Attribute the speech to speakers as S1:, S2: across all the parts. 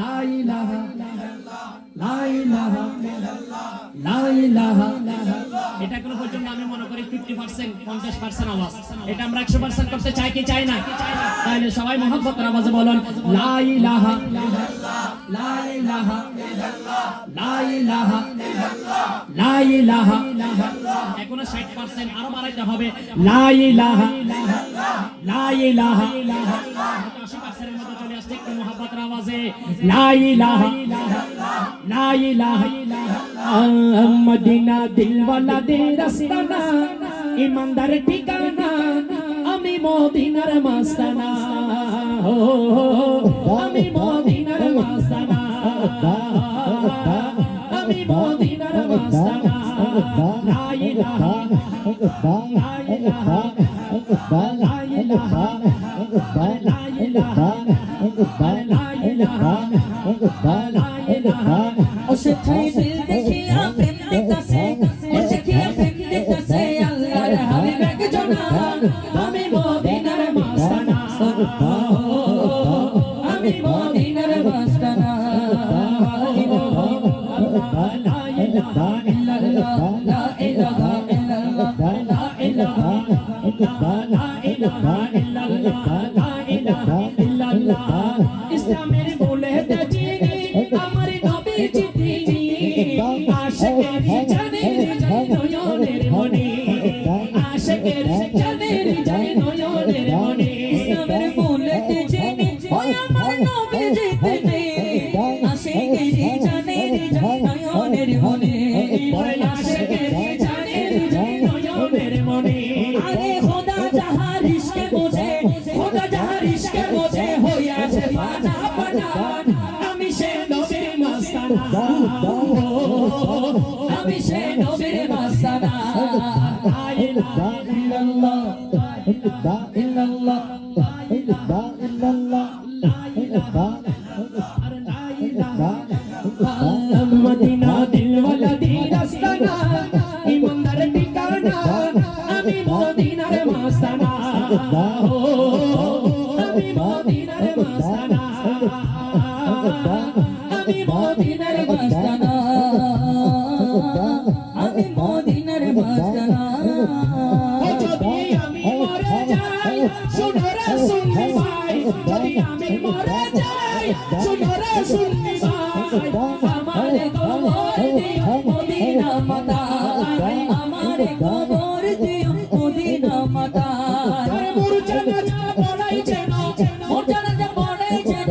S1: লা ইলাহা লা ইলাহা লা ইলাহা এটা কোনো মনে করি ফিফটি পার্সেন্ট পঞ্চাশ পার্সেন্ট আওয়াজ। এটা আমরা একশো পার্সেন্ট করতে চাই কি চাই না? তাহলে সবাই মহব্বতের আওয়াজে বলুন লা ইলাহা লা ইলাহা লা ইলাহা লা ইলাহা এখনও ষাট পার্সেন্ট আরও বাড়াইতে হবে। লা ইলাহা লা পার্সেন্টের आशिक मोहब्बत रवा से लाई लाह लाई लाह मदीना दिल वाला दिल रस्ताना ईमानदार ठिकाना আমি মদিনার মাস্তানা ও আমি মদিনার মাস্তানা আমি মদিনার মাস্তানা লা ইলাহা ইল্লাল্লাহ লা ইলাহা
S2: ইল্লাল্লাহ
S1: আমি মদিনার মাস্তানা
S2: আমি মদিনার মাস্তানা
S1: আশিকের জানের নয়নের মনি
S2: ইসলামের ফুলেতে চিনি ওই আমার নবী জিতনে আশিকেরি জানে রে নয়নের মনে
S1: ওরে আশিকের জানের জানি নয়নের মনি
S2: আরে খোদা যাহার ইশকে বোঝে খোদা যাহার ইশকে বোঝে হইয়াছে পানা পানা
S1: আমি সে নবীর মাস্তানা।
S2: আমি সে নবীর মাস্তানা
S1: লা ইলাহা
S2: ইল্লাল্লাহ ইল্লাল্লাহ
S1: মদিনা দিলওয়ালা দিন আস্তানা ইমানদার ঠিকানা আমি মদিনার মাস্তানা আমি মদিনার মাস্তানা আমি মদিনার
S2: মাস্তানা আমি মদিনার মাস্তানা
S1: যদি আমি মরে যাই শুনো রে ভাই যদি আমি মরে যাই শুনো রে ভাই
S2: আমারে কবর দিও মদিনা মাতা। আমারে কবর দিও মদিনা মাতা।
S1: আরে মুরজানা যা পড়াই যেন
S2: মোটানা যে পড়ে যেন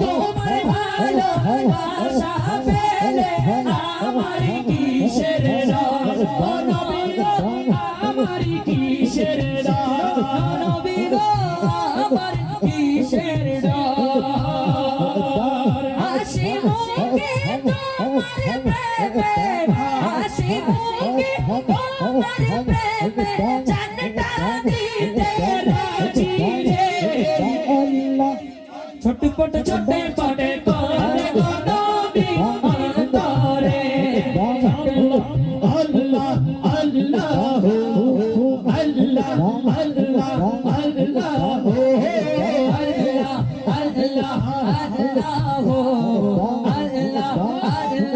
S2: তোমায় ভালোবাসি
S1: আমার কিসের
S2: রস छोटे पट छोटे पटे अल्लाह अल्लाह अल्लाह अल्लाह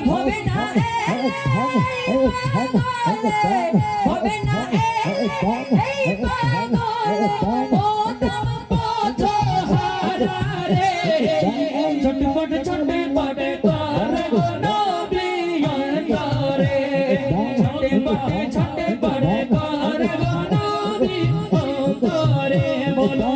S2: হবে না হবে না ছটপট ছটপট ছটপট ছটপট করে গো